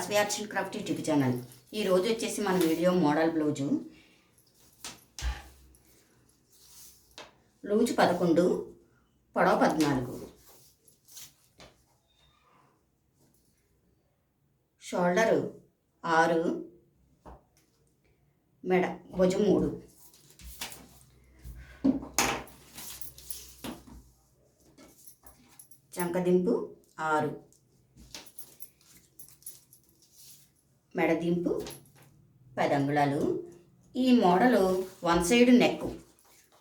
Vasavi arts and craft YouTube channel. ఈ రోజు వచ్చేసి మన వీడియో మోడల్ బ్లౌజు. లూజ్ పదకొండు పొడవ పద్నాలుగు. షోల్డరు ఆరు మెడ భుజం మూడు. చంకదింపు ఆరు. మెడదింపు పది అంగుళాలు ఈ model one side neck.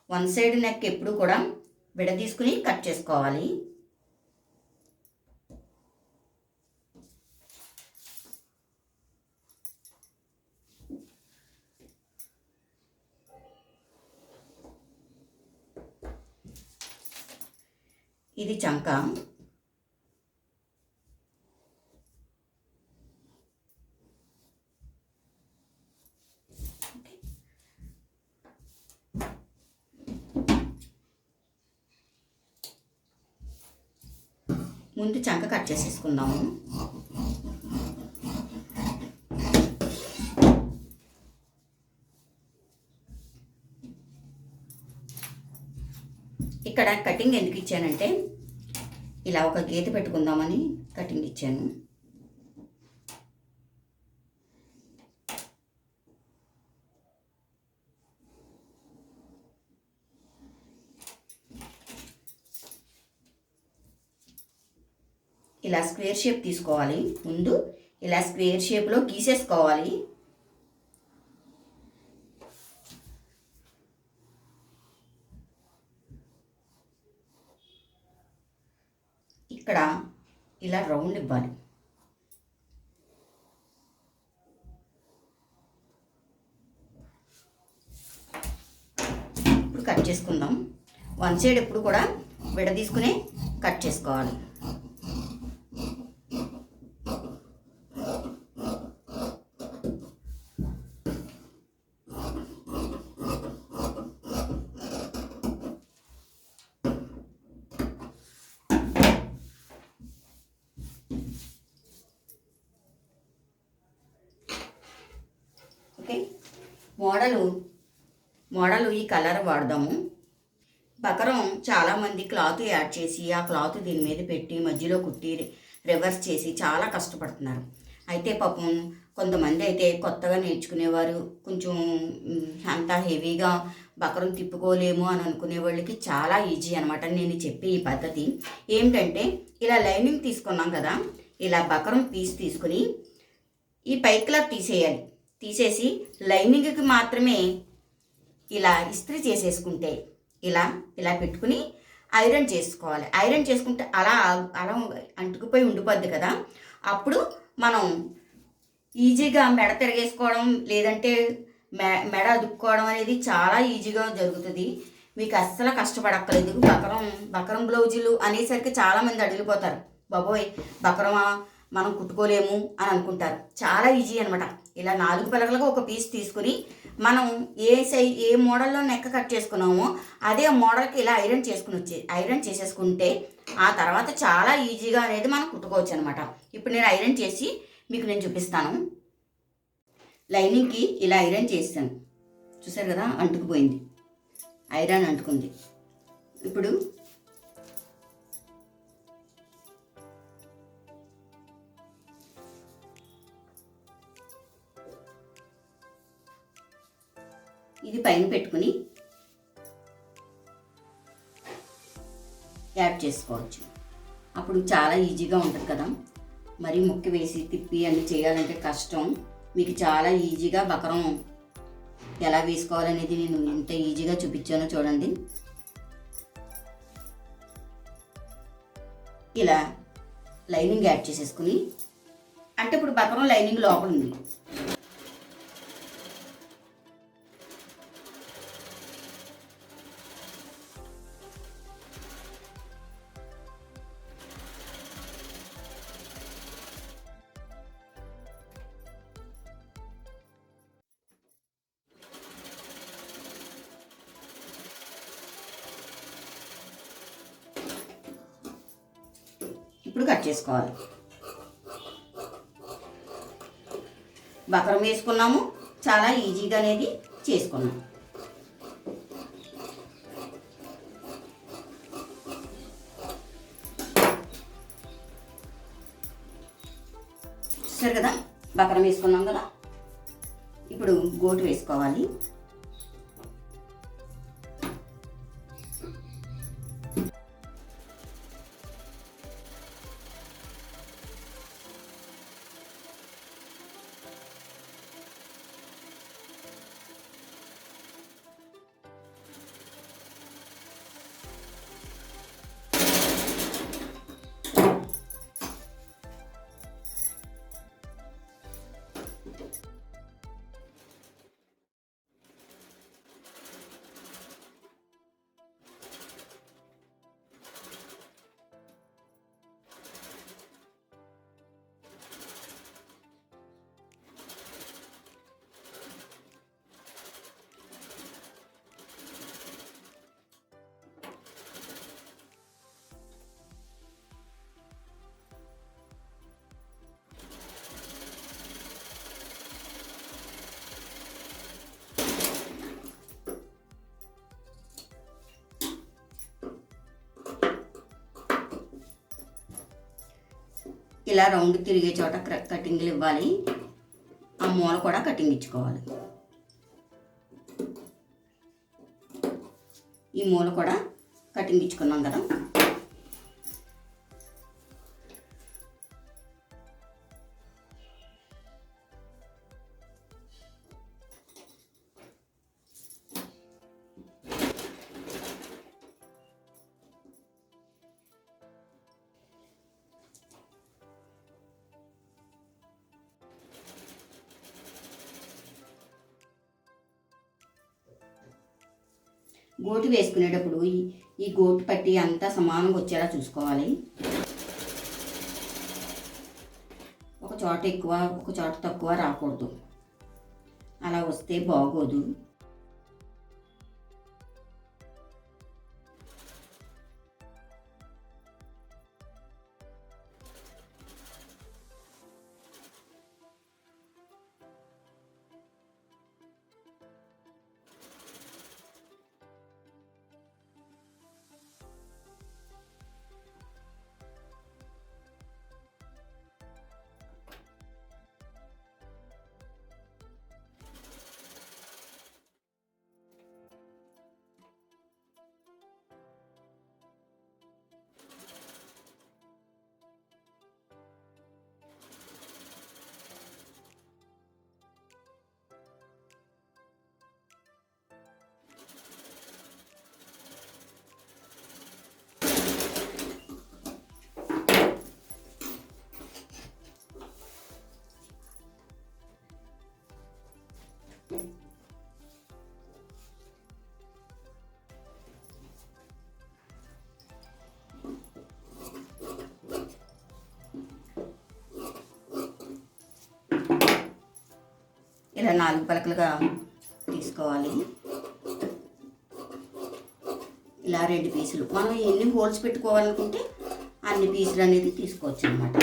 One side neck ఎప్పుడు కూడా విడదీసుకుని కట్ చేసుకోవాలి. ఇది చంక. ముందు చంక కట్ చేసేసుకుందాము. ఇక్కడ కటింగ్ ఎందుకు ఇచ్చానంటే ఇలా ఒక గీత పెట్టుకుందామని కటింగ్ ఇచ్చాను. ఇలా స్క్వేర్ షేప్ తీసుకోవాలి. ముందు ఇలా స్క్వేర్ షేప్లో గీసేసుకోవాలి. ఇక్కడ ఇలా రౌండ్ ఇవ్వాలి. ఇప్పుడు కట్ చేసుకుందాం. వన్ సైడ్ ఎప్పుడు కూడా విడదీసుకుని కట్ చేసుకోవాలి ఓకే మోడలు మోడల్ ఈ కలర్ వాడదాము. బకరం చాలామంది క్లాత్ యాడ్ చేసి ఆ క్లాత్ దీని మీద పెట్టి మధ్యలో కుట్టి రివర్స్ చేసి చాలా కష్టపడుతున్నారు. అయితే పాపం కొంతమంది అయితే కొత్తగా నేర్చుకునేవారు కొంచెం అంత హెవీగా బకరం తిప్పుకోలేము అని అనుకునే వాళ్ళకి చాలా ఈజీ అనమాట నేను చెప్పే ఈ పద్ధతి. ఏమిటంటే ఇలా లైనింగ్ తీసుకున్నాం కదా ఇలా బకరం పీస్ తీసుకుని ఈ పైక్లా తీసేయాలి. తీసేసి లైనింగ్కి మాత్రమే ఇలా ఇస్త్రీ చేసేసుకుంటే ఇలా ఇలా పెట్టుకుని ఐరన్ చేసుకోవాలి. ఐరన్ చేసుకుంటే అలా అలా అంటుకుపోయి ఉండిపోద్ది కదా. అప్పుడు మనం ఈజీగా మెడ తిరగేసుకోవడం లేదంటే మె మెడ అదుపుకోవడం అనేది చాలా ఈజీగా జరుగుతుంది. మీకు అస్సలు కష్టపడక్కలేదు బకరం బకరం బ్లౌజులు అనేసరికి చాలామంది అడిగిపోతారు. బాబోయ్ బకరమా? మనం కుట్టుకోలేము అని అనుకుంటారు. చాలా ఈజీ అనమాట ఇలా నాలుగు పిలకలకు ఒక పీస్ తీసుకుని మనం ఏ సై ఏ మోడల్లో నెక్క కట్ చేసుకున్నామో అదే మోడల్కి ఇలా ఐరన్ చేసుకుని వచ్చే ఐరన్ చేసేసుకుంటే ఆ తర్వాత చాలా ఈజీగా అనేది మనం కుట్టుకోవచ్చు అనమాట ఇప్పుడు నేను ఐరన్ చేసి మీకు నేను చూపిస్తాను. లైనింగ్కి ఇలా ఐరన్ చేస్తాను. చూసారు కదా? అంటుకుపోయింది. ఐరన్ అంటుకుంది. ఇప్పుడు ఇది పైన పెట్టుకుని యాడ్ చేసుకోవచ్చు. అప్పుడు చాలా ఈజీగా ఉంటుంది కదా. మరి ముక్కి వేసి తిప్పి అన్ని చేయాలంటే కష్టం. మీకు చాలా ఈజీగా బకరం ఎలా వేసుకోవాలనేది నేను ఎంత ఈజీగా చూపించానో చూడండి. ఇలా లైనింగ్ యాడ్ చేసేసుకుని అంటే ఇప్పుడు బకరం లైనింగ్ లోపల ఉంది. వేసుకోవాలి బకరం వేసుకున్నాము. చాలా ఈజీగా అనేది చేసుకున్నాం. చూసారు కదా? బకరం వేసుకున్నాం కదా? ఇప్పుడు గోటు వేసుకోవాలి. ఇలా రౌండ్ తిరిగే చోట కటింగ్లు ఇవ్వాలి. ఆ మూల కూడా కటింగ్ ఇచ్చుకోవాలి. ఈ మూల కూడా కటింగ్ ఇచ్చుకున్నాం కదా. గోటు వేసుకునేటప్పుడు ఈ ఈ గోటు పట్టి అంతా సమానంగా వచ్చేలా చూసుకోవాలి. ఒక చోట ఎక్కువ ఒక చోట తక్కువ రాకూడదు. అలా వస్తే బాగోదు. ఇలా నాలుగు పలకలుగా తీసుకోవాలి. ఇలా రెండు పీసులు. మనం ఎన్ని హోల్స్ పెట్టుకోవాలనుకుంటే అన్ని పీసులు అనేది తీసుకోవచ్చు అనమాట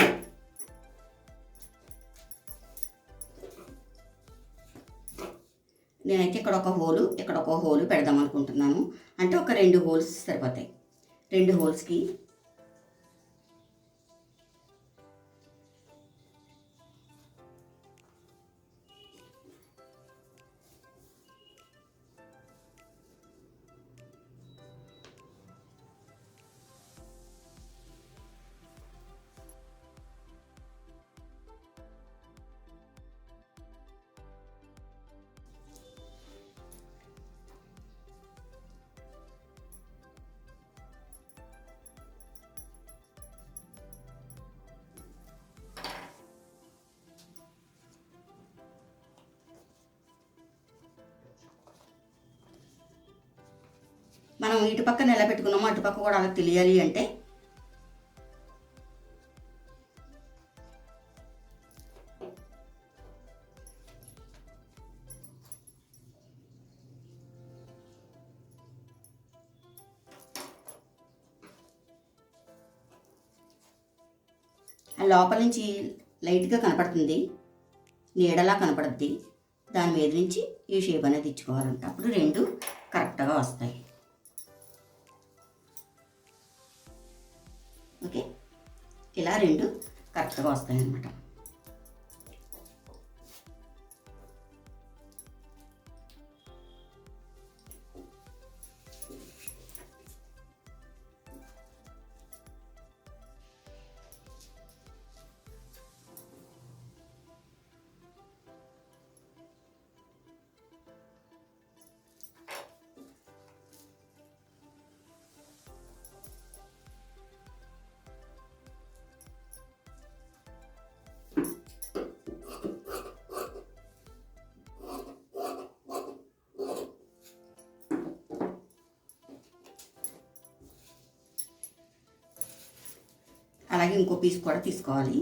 నేనైతే ఇక్కడ ఒక హోలు ఇక్కడ ఒక హోలు పెడదాం అనుకుంటున్నాను. అంటే ఒక రెండు హోల్స్ సరిపోతాయి. రెండు హోల్స్కి మనం ఇటు పక్కన ఎలా పెట్టుకున్నామో అటు పక్క కూడా అలా తెలియాలి అంటే? ఆ లోపల నుంచి లైట్గా కనపడుతుంది. నీడలా కనపడుద్ది. దాని మీద నుంచి ఈ షేప్ అనేది ఇచ్చుకోవాలంట. అప్పుడు రెండు కరెక్ట్గా వస్తాయి. ఇలా రెండు కరెక్ట్గా వస్తాయి అలాగే ఇంకో పీస్ కూడా తీసుకోవాలి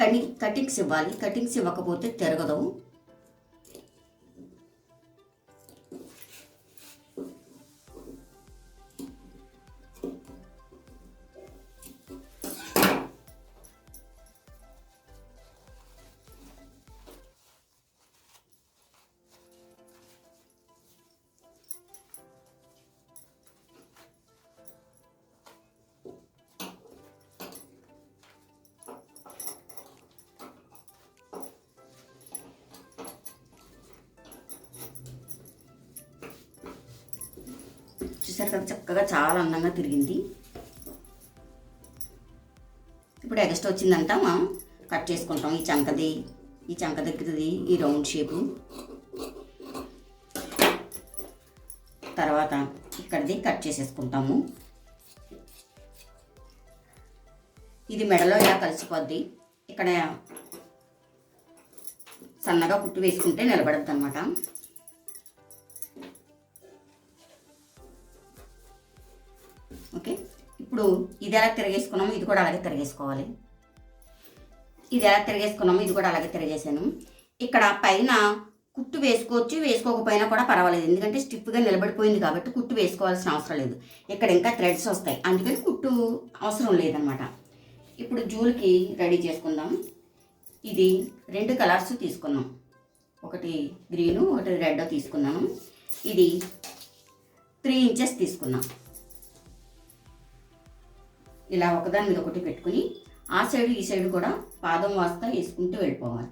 కటింగ్ కటింగ్స్ ఇవ్వాలి. కటింగ్స్ ఇవ్వకపోతే తిరగదు. చాలా అందంగా తిరిగింది. ఇప్పుడు ఎగస్ట్రా వచ్చిందంట మనం కట్ చేసుకుంటాం. ఈ చంకది ఈ చంక దగ్గరది ఈ రౌండ్ షేపు. తర్వాత ఇక్కడిది కట్ చేసేసుకుంటాము. ఇది మెడలో ఇలా కలిసిపోద్ది. ఇక్కడ సన్నగా కుట్టు వేసుకుంటే నిలబడద్దు అనమాట ఇప్పుడు ఇది ఎలా తిరిగేసుకున్నాము ఇది కూడా అలాగే తిరిగేసుకోవాలి. ఇది ఎలా తిరిగేసుకున్నాము ఇది కూడా అలాగే తిరిగేసాను. ఇక్కడ పైన కుట్టు వేసుకోవచ్చు వేసుకోకపోయినా కూడా పర్వాలేదు. ఎందుకంటే స్టిప్గా నిలబడిపోయింది కాబట్టి కుట్టు వేసుకోవాల్సిన అవసరం లేదు. ఇక్కడ ఇంకా థ్రెడ్స్ వస్తాయి. అందుకని కుట్టు అవసరం లేదనమాట ఇప్పుడు జూల్కి రెడీ చేసుకుందాం. ఇది రెండు కలర్స్ తీసుకున్నాం. ఒకటి గ్రీను ఒకటి రెడ్ తీసుకున్నాను. ఇది త్రీ ఇంచెస్ తీసుకున్నాం. ఇలా ఒకదాని మీద ఒకటి పెట్టుకుని ఆ సైడ్ ఈ సైడ్ కూడా పాదం వాస్తా వేసుకుంటూ వెళ్ళిపోవాలి.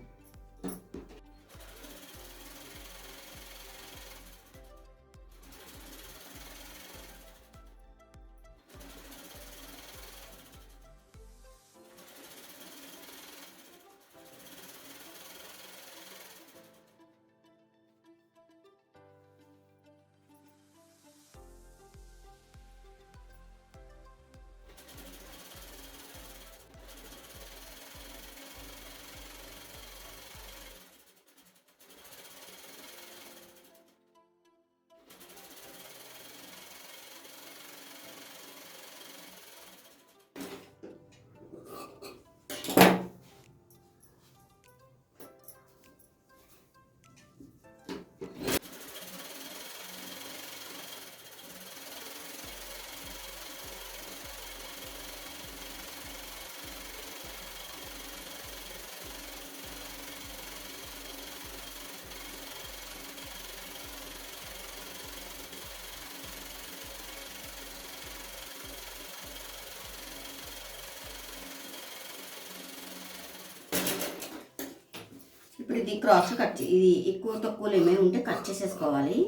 ఇది క్రాస్ కట్ ఇది ఎక్కువ తక్కువలు ఏమైనా ఉంటే కట్ చేసేసుకోవాలి.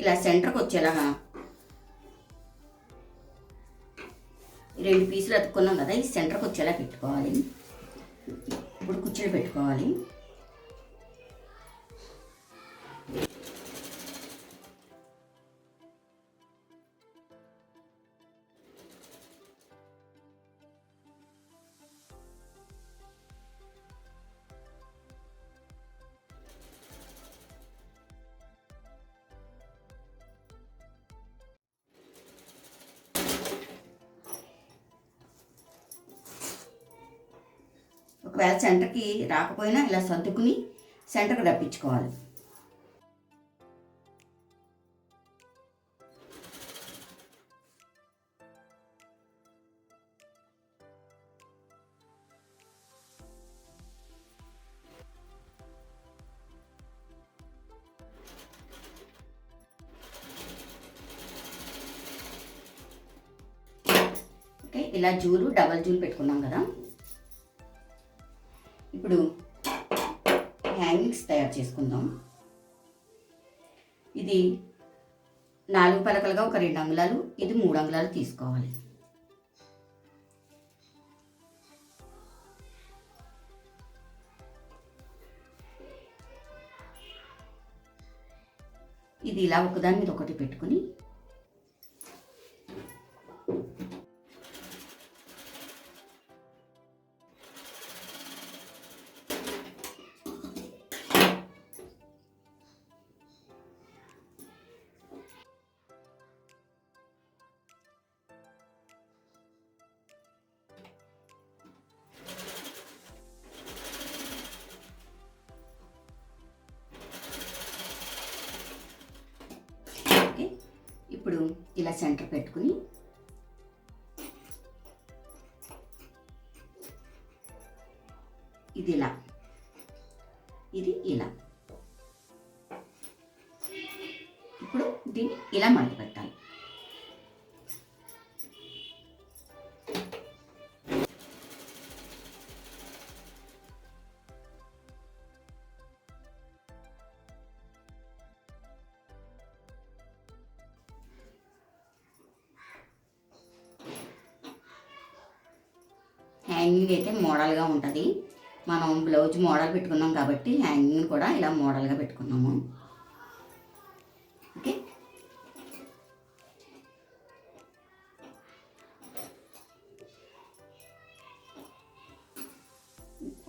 ఇలా సెంటర్కి వచ్చేలాగా. రెండు పీసులు అతుక్కున్నాం కదా ఈ సెంటర్కి వచ్చేలా పెట్టుకోవాలి. ఇప్పుడు కుర్చీలు పెట్టుకోవాలి. ఒకవేళ సెంటర్కి రాకపోయినా ఇలా సర్దుకుని సెంటర్కి రప్పించుకోవాలి. ఇలా జూలు డబల్ జూలు పెట్టుకున్నాం కదా. ఇప్పుడు హ్యాంగింగ్స్ తయారు చేసుకుందాం. ఇది నాలుగు పలకలుగా ఒక రెండు అంగుళాలు ఇది మూడు అంగుళాలు తీసుకోవాలి. ఇది ఇలా ఒకదాని మీద ఒకటి పెట్టుకుని సెంటర్ పెట్టుకుని ఇది ఇలా. హ్యాంగింగ్ అయితే మోడల్గా ఉంటుంది. మనం బ్లౌజ్ మోడల్ పెట్టుకున్నాం కాబట్టి హ్యాంగింగ్ కూడా ఇలా మోడల్గా పెట్టుకున్నాము. ఓకే.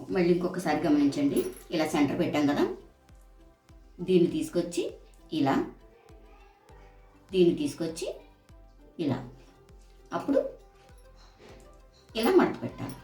మళ్ళీ ఇంకొకసారి గమనించండి. ఇలా సెంటర్ పెట్టాం కదా. దీన్ని తీసుకొచ్చి ఇలా దీన్ని తీసుకొచ్చి ఇలా. అప్పుడు ఇలా మడత పెట్టాలి.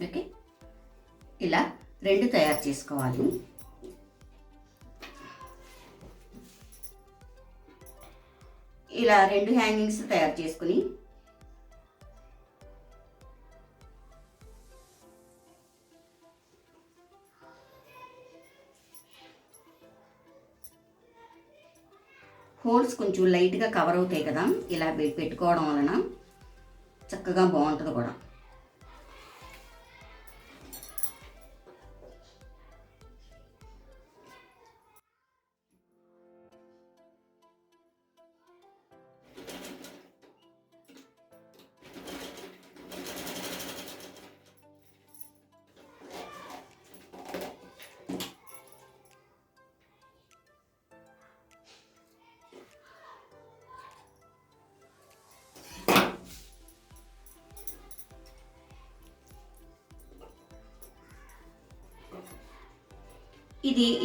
ఓకే? ఇలా రెండు తయారు చేసుకోవాలి. ఇలా రెండు హ్యాంగింగ్స్ తయారు చేసుకుని హోల్స్ కొంచెం లైట్గా కవర్ అవుతాయి కదా ఇలా పెట్టుకోవడం వలన చక్కగా బాగుంటుంది కూడా.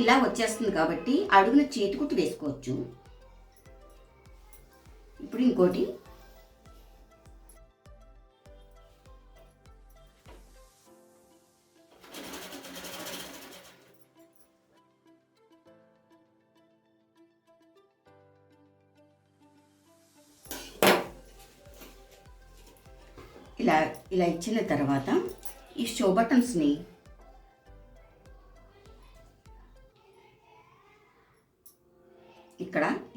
ఇలా వచ్చేస్తుంది కాబట్టి అడుగున చేతికుట్టు వేసుకోవచ్చు. ఇప్పుడు ఇంకోటి. ఇలా ఇలా ఇచ్చిన తర్వాత ఈ షో బటన్స్ని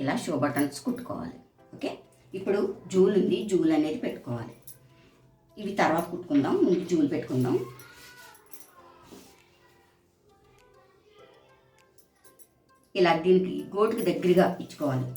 ఇలా షో బటన్స్ కుట్టుకోవాలి. ఓకే? ఇప్పుడు జూల్ ఉంది జూల్ అనేది పెట్టుకోవాలి. ఇవి తర్వాత కుట్టుకుందాం ముందు జూల్ పెట్టుకుందాం. ఇలా దీనికి గోటుకు దగ్గరగా ఇచ్చుకోవాలి.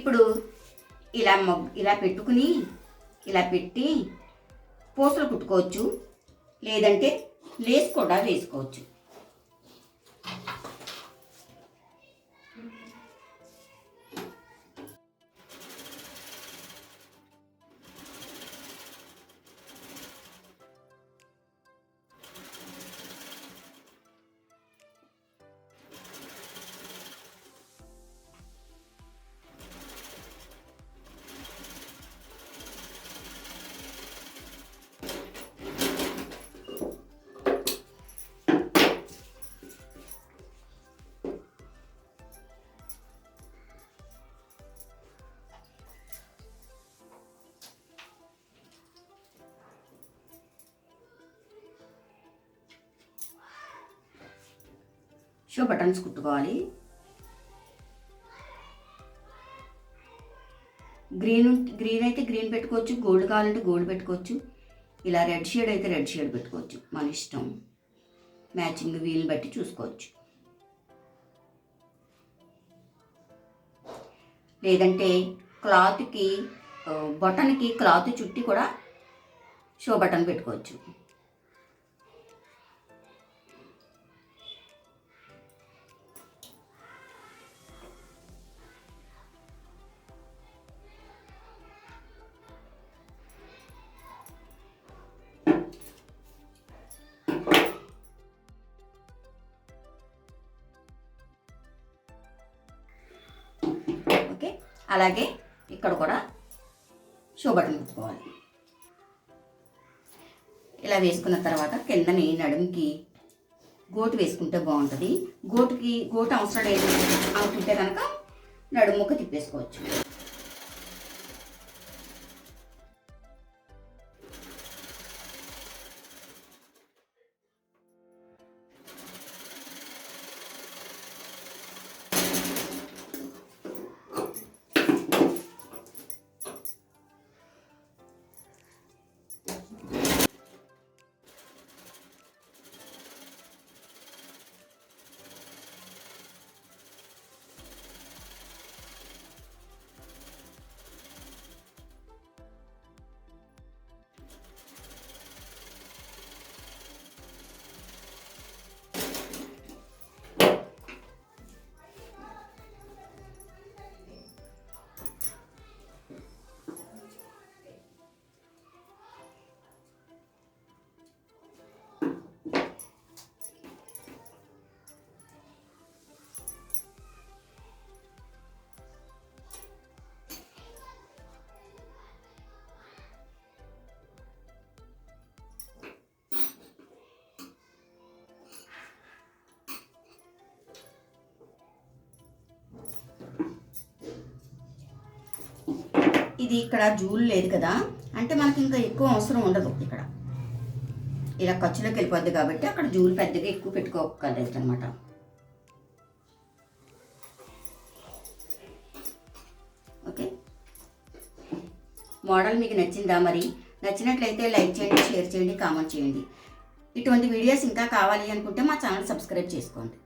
ఇప్పుడు ఇలా మొగ్ ఇలా పెట్టుకుని ఇలా పెట్టి పూసలు కుట్టుకోవచ్చు. లేదంటే లేస్ కూడా వేసుకోవచ్చు. షో బటన్స్ కుట్టుకోవాలి. గ్రీన్ ఉంటే- గ్రీన్ అయితే గ్రీన్ పెట్టుకోవచ్చు గోల్డ్ కావాలంటే గోల్డ్ పెట్టుకోవచ్చు. ఇలా రెడ్ షేడ్ అయితే రెడ్ షేడ్ పెట్టుకోవచ్చు మన ఇష్టం. మ్యాచింగ్ వీల్ని బట్టి చూసుకోవచ్చు. లేదంటే క్లాత్కి బటన్కి క్లాత్ చుట్టి కూడా షో బటన్ పెట్టుకోవచ్చు. అలాగే ఇక్కడ కూడా షో బటన్ పెట్టుకోవాలి ఇలా వేసుకున్న తర్వాత కిందని నడుముకి గోటు వేసుకుంటే బాగుంటుంది. గోటుకి గోటు అవసరం లేదు అనుకుంటే కనుక నడుముక్క తిప్పేసుకోవచ్చు. ఇది ఇక్కడ జూలు లేదు కదా. అంటే మనకి ఇంకా ఎక్కువ అవసరం ఉండదు ఇక్కడ. ఇలా ఖర్చులోకి వెళ్ళిపోద్ది కాబట్టి అక్కడ జూలు పెద్దగా ఎక్కువ పెట్టుకోగలదు అనమాట ఓకే. మోడల్ మీకు నచ్చిందా మరి? నచ్చినట్లయితే లైక్ చేయండి షేర్ చేయండి కామెంట్ చేయండి. ఇటువంటి వీడియోస్ ఇంకా కావాలి అనుకుంటే మా ఛానల్ సబ్స్క్రైబ్ చేసుకోండి.